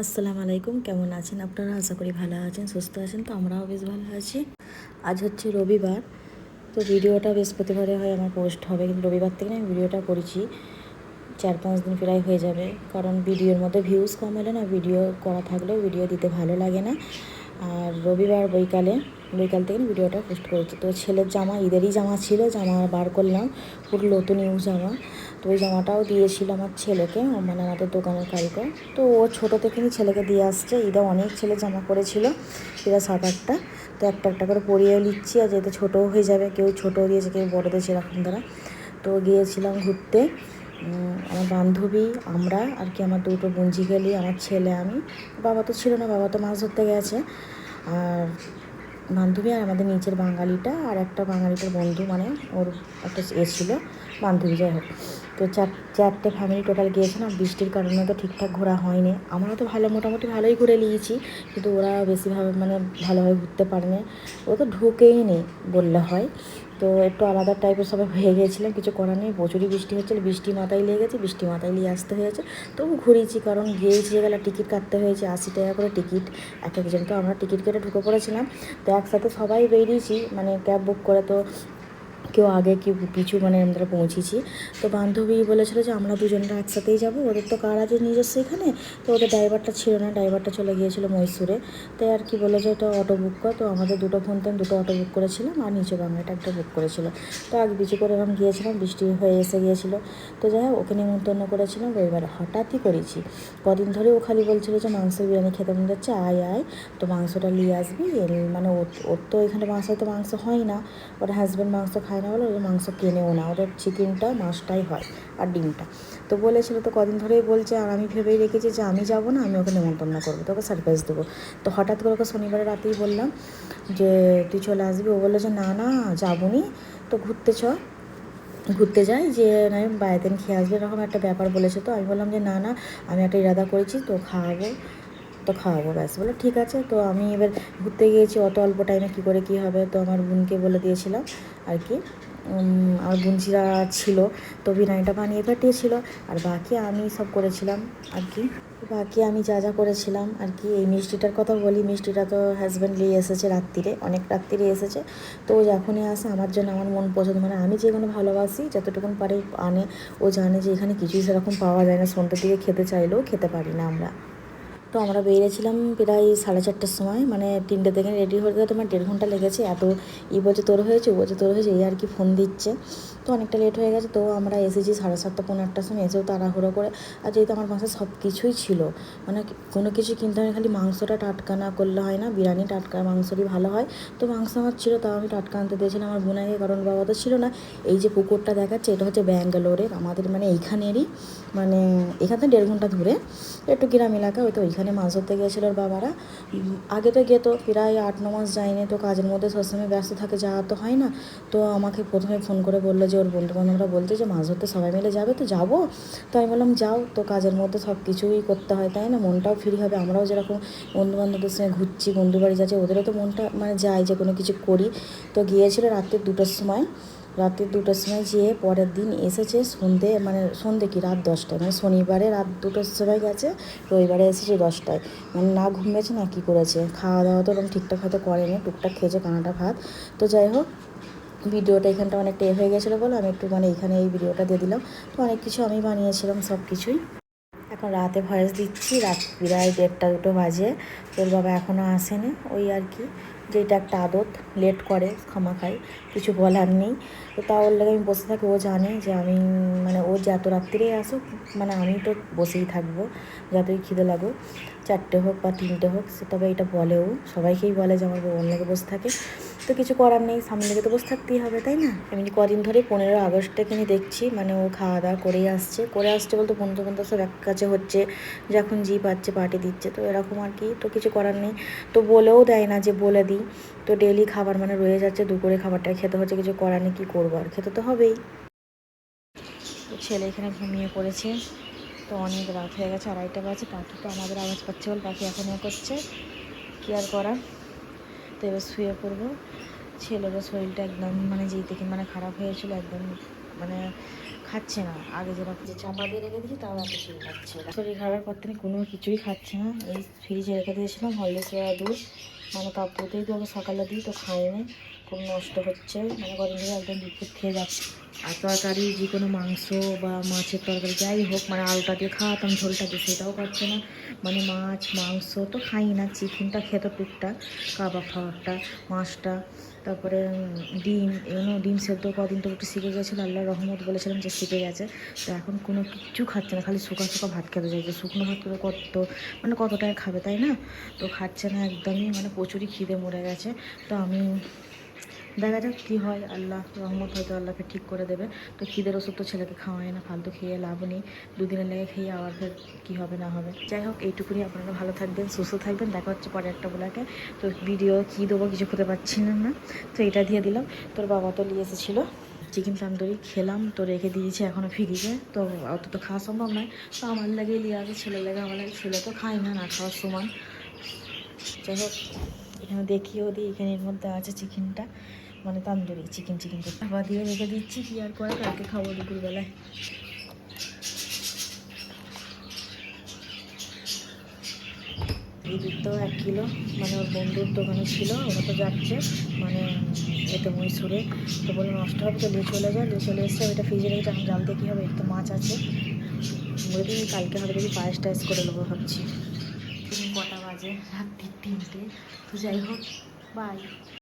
আসসালামু আলাইকুম, কেমন আছেন আপনারা? আশা করি ভালো আছেন, সুস্থ আছেন, তো আমরাও বেশ ভালো আছি। আজ হচ্ছে রবিবার, তো ভিডিওটা বৃহস্পতিবারে হয় আমার পোস্ট হবে, কিন্তু রবিবার থেকে আমি ভিডিওটা করেছি। চার পাঁচ দিন প্রায় হয়ে যাবে, কারণ ভিডিওর মধ্যে ভিউজ কম এলে না, ভিডিও করা থাকলেও ভিডিও দিতে ভালো লাগে না। আর রবিবার বৈকালে বৈকাল থেকে ভিডিওটা পোস্ট করেছি। তো ছেলের জামা, ঈদেরই জামা ছিল, জামা বার করলাম। পুরো নতুন ইউ জামা। তো ওই জামাটাও দিয়েছিল আমার ছেলেকে মানে আমাদের দোকানের কারিগর। তো ও ছোটো থেকেই ছেলেকে দিয়ে আসছে। ঈদে অনেক ছেলে জামা করেছিল এরা সাত আটটা। তো একটা একটা করে পরিয়েও নিচ্ছি, আর যেহেতু ছোটোও হয়ে যাবে, কেউ ছোটোও দিয়েছে, কেউ বড়ো দিয়েছে এরকম দ্বারা তো গিয়েছিলাম ঘুরতে। আমার বান্ধবী, আমরা, আর কি আমার দুটো বঞ্জি গেলি আমার ছেলে, আমি। বাবা তো ছিল না, বাবা তো মাছ ধরতে গেছে। আর বান্ধবী আর আমাদের নিচের বাঙালিটা আর একটা বাঙালিটার বন্ধু মানে ওর একটা এ বান্ধবী, যাই হোক। তো চার, চারটে ফ্যামিলি টোটাল গিয়েছিলাম বৃষ্টির কারণে তো ঠিকঠাক ঘোরা হয়নি। আমরা তো ভালো, মোটামুটি ভালোই ঘুরে নিয়েছি, কিন্তু ওরা বেশিভাবে মানে ভালোভাবে ঘুরতে পারেনি। ও তো ঢুকেই নেই বললে হয়। তো একটু আলাদা টাইপের সবাই হয়ে গিয়েছিলাম, কিছু করার নেই। প্রচুরই বৃষ্টি হচ্ছিল, বৃষ্টি মাথায় লেগে গেছে, বৃষ্টি মাথায় নিয়ে আসতে হয়েছে। তবু ঘুরেছি, কারণ গিয়েছি গেলে টিকিট কাটতে হয়েছে, আশি টাকা করে টিকিট এক একজন তো আমরা টিকিট কেটে ঢুকে পড়েছিলাম। তো একসাথে সবাই বেরিয়েছি মানে ক্যাব বুক করে তো কেউ আগে কেউ পিছু মানে আমরা পৌঁছেছি। তো বান্ধবী বলেছিল যে আমরা দুজনরা একসাথেই যাব। ওদের তো কার আছে নিজস্ব এখানে? তো ওদের ড্রাইভারটা ছিল না ড্রাইভারটা চলে গিয়েছিল মহীশূরে। তাই আর কি বলে যে ওটা অটো বুক কর। তো আমাদের দুটো ফোন তেন, দুটো অটো বুক করেছিলাম আর নিচে বাংলাটা একটা বুক করেছিল। তো আগে পিছু করে এরকম গিয়েছিলাম, বৃষ্টি হয়ে এসে গিয়েছিল। তো যাই হোক, ওকে নিমন্ত্রণ করেছিলাম। রবিবার হঠাৎই করেছি। কদিন ধরে ও খালি বলছিল যে মাংস বিরিয়ানি খেতে মনে যাচ্ছে, আয় আয়। তো মাংসটা নিয়ে আসবি। মানে ওর তো এখানে বাসায় তো মাংস হয় না। ওর হাজব্যান্ড মাংস খায় বলে ওর মাংস কেনেও না, ওদের চিকেনটা মাছটাই হয় আর ডিমটা। তো বলেছিল, তো কদিন ধরেই বলছে, আর আমি ভেবেই রেখেছি যে আমি যাব না, আমি ওকে নেমন্তন্ন করব, তোকে সারপ্রাইজ দেবো। তো হঠাৎ করে ওকে শনিবারে রাতেই বললাম যে, তুই চলে আসবি? ও বলল যে, না না যাব নি তো ঘুরতে চ, ঘুরতে যাই, যে আমি বাইরে দিন খেয়ে আসবে, এরকম একটা ব্যাপার বলেছে। তো আমি বললাম যে, না না, আমি একটা ইরাদা করেছি, তো খাওয়াবো। তো খাওয়াবো, ব্যাস। বলে, ঠিক আছে, তো আমি এবার ঘুরতে গিয়েছি, অত অল্প টাইমে কী করে কী হবে? তো আমার বোনকে বলে দিয়েছিলাম আর কি। আমার বুনজিরা ছিল তো বিরিয়ানিটা বানিয়ে পাঠিয়েছিল। আর বাকি আমি সব করেছিলাম আর কি। বাকি আমি যা যা করেছিলাম আর কি, এই মিষ্টিটার কথা বলি, মিষ্টিটা তো হাজব্যান্ড নিয়ে এসেছে রাত্রিরে অনেক রাত্রিরে এসেছে। তো ও যখনই আসে, আমার জন্য আমার মন পছন্দ মানে আমি যেগুলো ভালোবাসি, যতটুকুন পারে, আনে। ও জানে যে এখানে কিছুই সেরকম পাওয়া যায় না, সন্ধ্যের দিকে খেতে চাইলেও খেতে পারি না আমরা। তো আমরা বেরিয়েছিলাম প্রায় সাড়ে চারটের সময় মানে তিনটে থেকে রেডি হতে তোমার দেড় ঘণ্টা লেগেছে। এত ই বলছে তোর হয়েছে, ও বলছে তোর হয়েছে, এই আর কি ফোন দিচ্ছে। তো অনেকটা লেট হয়ে গেছে, তো আমরা এসেছি সাড়ে সাতটা পনেরো আটটার সময়, এসেও তাড়াহুড়ো করে। আর যেহেতু আমার বাসায় সব কিছুই ছিল মানে কোনো কিছু কিনতে হয় খালি মাংসটা টাটকা না করলে হয় না, বিরিয়ানি টাটকা, মাংসরই ভালো হয়। তো মাংস আমার ছিল, তাও আমি টাটকা আনতে দিয়েছিলাম আমার বোনাকে, কারণ বাবা তো ছিল না। এই যে পুকুরটা দেখাচ্ছে, এটা হচ্ছে ব্যাঙ্গালোরের, আমাদের মানে এইখানেরই মানে এখান থেকে দেড় ঘণ্টা ধরে, একটু গ্রাম এলাকা, ওই তো ওইখানে। মাছ ধরতে গিয়েছিল ওর বাবারা। আগে তো গেতো প্রায় আট, ন মাস যায়নি, তো কাজের মধ্যে সবসময় ব্যস্ত থাকে, যাওয়া তো হয় না। তো আমাকে প্রথমে ফোন করে বলল যে, ওর বন্ধু বান্ধবরা বলছে যে, মাছ ধরতে সবাই মিলে যাবে, তো যাব। তো আমি বললাম, যাও, তো কাজের মধ্যে সব কিছুই করতে হয়, তাই না? মনটাও ফ্রি হবে, আমরাও যেরকম বন্ধু বান্ধবদের সঙ্গে ঘুরছি বন্ধু বাড়ি যাচ্ছি, ওদেরও তো মনটা মানে যায় যে, কোনো কিছু করি। তো গিয়েছিল রাত্রে দুটোর সময়। রাত্রি দুটোর সময় যেয়ে পরের দিন এসেছে সন্ধে মানে সন্ধে কি, রাত দশটায় মানে শনিবারে রাত দুটোর সময় গেছে, রবিবারে এসেছে দশটায়। মানে না ঘুমিয়েছে না কী করেছে? খাওয়া দাওয়া তো ওরকম ঠিকঠাক হয়তো করেনি, টুকটাক খেয়েছে কানাটা ভাত। তো যাই হোক, ভিডিওটা এখানটা অনেকটা এ হয়ে গেছিল বলে আমি একটু মানে এখানে এই ভিডিওটা দিয়ে দিলাম। তো অনেক কিছু আমি বানিয়েছিলাম, সব কিছুই। এখন রাতে ভয়েস দিচ্ছি, রাত প্রায় দেড়টা দুটো বাজে। তোর বাবা এখনও আসেনি, ওই আর কি। যেটা একটা আদত, লেট করে ক্ষমা খাই কিছু বলার নেই। তো তাও ওর লেগে আমি বসে থাকি, ও জানে যে আমি মানে ও যে এত রাত্রিরে আসুক মানে আমি তো বসেই থাকব, যতই খিদে লাগুক, চারটে হোক বা তিনটে হোক, সে তবে এটা বলেও সবাইকেই বলে যে আমার অন্য লেগে বসে থাকে। তো কিছু করার নেই, সামনে লেগে তো বসে থাকতেই হবে, তাই না? আমি কদিন ধরে পনেরো আগস্ট থেকে নিয়ে দেখছি মানে ও খাওয়া দাওয়া করেই আসছে। করে আসছে বলতে বন্ধু বান্ধব সব এক কাছে হচ্ছে যখন জি পাচ্ছে, পার্টি দিচ্ছে, তো এরকম আর কি, তো কিছু করার নেই। তো বলেও দেয় না যে বলে দিই। তো ডেলি খাবার মানে রয়ে যাচ্ছে, দুপুরে খাবারটা খেতে হচ্ছে, কিছু করার নেই, কী করব আর? খেতে তো হবেই। ছেলে এখানে ঘুমিয়ে পড়েছে, তো অনেক রাত হয়ে গেছে, আড়াইটা বাজে, পাখি তো আমাদের আওয়াজ পাচ্ছে বল পাখি এখন এ করছে, কী আর করার? তো এবার শুয়ে পড়ব। ছেলেরও শরীরটা একদম মানে যেই থেকে মানে খারাপ হয়েছিল, একদম মানে খাচ্ছে না। আগে যেরকম যে চাপা দিয়ে রেখে দিয়েছি, তাও এত চিল খাচ্ছে শরীর খারাপের পর থেকে কোনো কিছুই খাচ্ছে না। এই ফ্রিজে রেখে দিয়েছিলাম হলদিস দুধ মানে কাপড়তেই তো সকালে দিই, তো খাই না। খুব নষ্ট হচ্ছে। মানে গরম থেকে একদম বিদ্যুৎ খেয়ে যাচ্ছে। আর তরকারি, যে কোনো মাংস বা মাছের তরকারি, যাই হোক মানে আলুটা দিয়ে খাওয়াতাম, ঝোলটা দিয়ে, সেটাও পাচ্ছে না। মানে মাছ, মাংস তো খাই না, চিকেনটা খেত টুকটা কাবাব খাবারটা মাছটা। তারপরে ডিম এগুলো ডিম সেদ্ধ কদিন তো একটু শিখে গেছিল আল্লাহ রহমত বলেছিলাম যে শিখে গেছে। তো এখন কোনো কিচ্ছু খাচ্ছে না, খালি শুকা শুকা ভাত খেতে চাইছে। শুকনো ভাত করে কত মানে কতটায় খাবে, তাই না? তো খাচ্ছে না একদমই মানে প্রচুরই খিদে মরে গেছে। তো আমি দেখা যাক কী হয়। আল্লাহ রহমত হয়তো আল্লাহকে ঠিক করে দেবে। তো খিদের ওষুধ তো ছেলেকে খাওয়ায় না, ফালতু খেয়ে লাভ নেই। দুদিনের লেগে খেয়ে আবার ফের কী হবে না হবে। যাই হোক, এইটুকুনি আপনারা ভালো থাকবেন, সুস্থ থাকবেন। দেখা হচ্ছে পরে একটা বলাকে তো ভিডিও কী দেবো কিছু খুঁজে পাচ্ছি না তো এটা দিয়ে দিলাম। তোর বাবা তো নিয়ে এসেছিল। চিকেন তান্দুরি খেলাম, তো রেখে দিয়েছি এখনও ফ্রিজে। তো অত তো খাওয়া সম্ভব নয়। তো আমার লাগে নিয়ে আসে, ছেলের লাগে আমার লাগে। ছেলে তো খায় না না খাওয়ার সমান। যাই হোক। এখানে দেখিয়েও দিই, এখানে এর মধ্যে আছে চিকেনটা। মানে তান্দুরি, চিকেন চিকেন খাবার দিয়ে রেখে দিচ্ছি কি আর করে, কালকে খাব দুপুরবেলায়। দুধ তো এক কিলো মানে ওর বন্ধুর দোকানে ছিল, ওরা তো যাচ্ছে। মানে এতে মহীশূরে। তো বলে নষ্ট হবে তো, নিয়ে চলে যায় নিয়ে চলে এসছে ওইটা ফ্রিজে রেখে যখন জাল দিয়ে কী হবে? একটু মাছ আছে। বলে কালকে হবে দেখি পায়েস টায়েস করে নেব ভাবছি। কটা বাজে রাত্রি তিনটে তো যাই হোক বাই